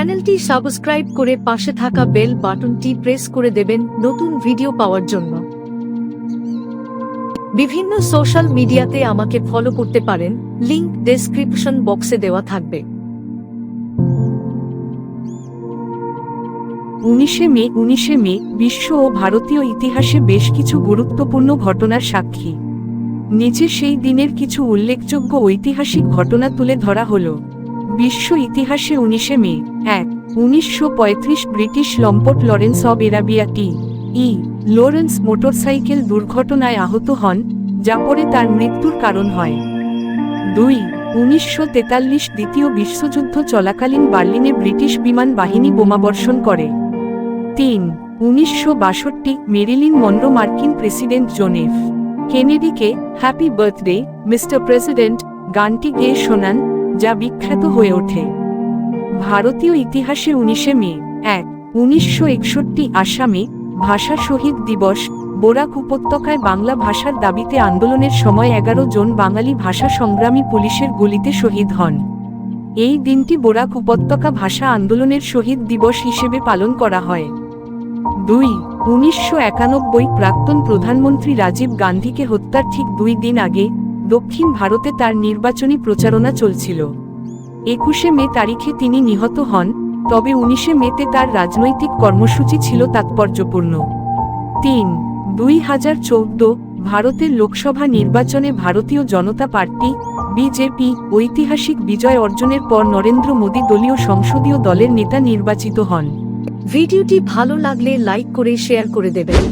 চ্যানেলটি সাবস্ক্রাইব করে পাশে থাকা বেল বাটনটি প্রেস করে দেবেন নতুন ভিডিও পাওয়ার জন্য। বিভিন্ন সোশ্যাল মিডিয়াতে আমাকে ফলো করতে পারেন, লিংক ডেসক্রিপশন বক্সে দেওয়া থাকবে। উনিশে মে উনিশে মে, বিশ্ব ও ভারতীয় ইতিহাসে বেশ কিছু গুরুত্বপূর্ণ ঘটনার সাক্ষী। নিচে সেই দিনের কিছু উল্লেখযোগ্য ঐতিহাসিক ঘটনা তুলে ধরা হল। বিশ্ব ইতিহাসে উনিশে মে, এক, উনিশশো ব্রিটিশ লম্পট Lawrence of Arabia T, E, Lawrence motorcycle দুর্ঘটনায় আহত হন, যা পরে তার মৃত্যুর কারণ হয়। দুই, উনিশশো তেতাল্লিশ দ্বিতীয় বিশ্বযুদ্ধ চলাকালীন বার্লিনে ব্রিটিশ বিমান বাহিনী বোমাবর্ষণ করে। তিন, উনিশশো বাষট্টি মেরিলিন মনরো মার্কিন প্রেসিডেন্ট জোনেফ কেনেডিকে হ্যাপি বার্থডে, মিস্টার প্রেসিডেন্ট গানটি গেয়ে শোনান যা বিখ্যাত হয়ে ওঠে। ভারতীয় ইতিহাসে উনিশে মে, এক, উনিশশো একষট্টি আসামে ভাষা শহীদ দিবস, বোরাক উপত্যকায় বাংলা ভাষার দাবিতে আন্দোলনের সময় এগারো জন বাঙালি ভাষা সংগ্রামী পুলিশের গুলিতে শহীদ হন। এই দিনটি বোরাক উপত্যকা ভাষা আন্দোলনের শহীদ দিবস হিসেবে পালন করা হয়। দুই, উনিশশো একানব্বই প্রাক্তন প্রধানমন্ত্রী রাজীব গান্ধীকে হত্যার ঠিক দুই দিন আগে দক্ষিণ ভারতে তার নির্বাচনী প্রচারণা চলছিল। একুশে মে তারিখে তিনি নিহত হন, তবে উনিশে মেতে তার রাজনৈতিক কর্মসূচি ছিল তাৎপর্যপূর্ণ। তিন, দুই হাজার চৌদ্দ, ভারতের লোকসভা নির্বাচনে ভারতীয় জনতা পার্টি, বিজেপি, ঐতিহাসিক বিজয় অর্জনের পর নরেন্দ্র মোদী দলীয় সংসদীয় দলের নেতা নির্বাচিত হন। ভিডিওটি ভালো লাগলে লাইক করে শেয়ার করে দেবেন।